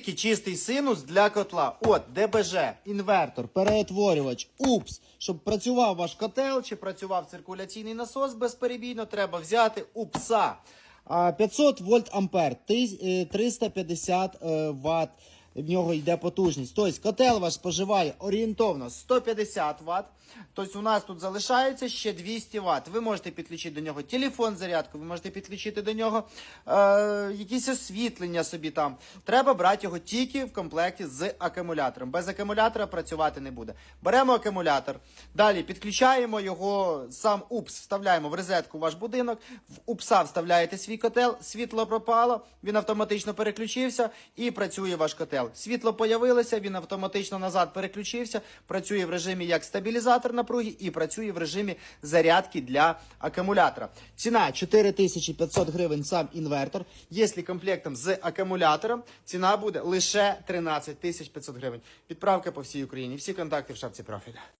тільки чистий синус для котла. От ДБЖ, інвертор, перетворювач, УПС. Щоб працював ваш котел чи працював циркуляційний насос безперебійно, треба взяти УПСа. А, 500 вольт ампер, ти- е, 350 е, ватт. В нього йде потужність. Тобто котел ваш споживає орієнтовно 150 Вт. Тобто у нас тут залишається ще 200 Вт. Ви можете підключити до нього телефон, зарядку, ви можете підключити до нього е, якісь освітлення собі там. Треба брати його тільки в комплекті з акумулятором. Без акумулятора працювати не буде. Беремо акумулятор, далі підключаємо його, сам УПС, вставляємо в розетку ваш будинок, в УПСа вставляєте свій котел, світло пропало, він автоматично переключився і працює ваш котел. Світло появилося, він автоматично назад переключився, працює в режимі як стабілізатор напруги і працює в режимі зарядки для акумулятора. Ціна 4500 гривень сам інвертор. Якщо комплектом з акумулятором, ціна буде лише 13500 гривень. Відправка по всій Україні. Всі контакти в шапці профіля.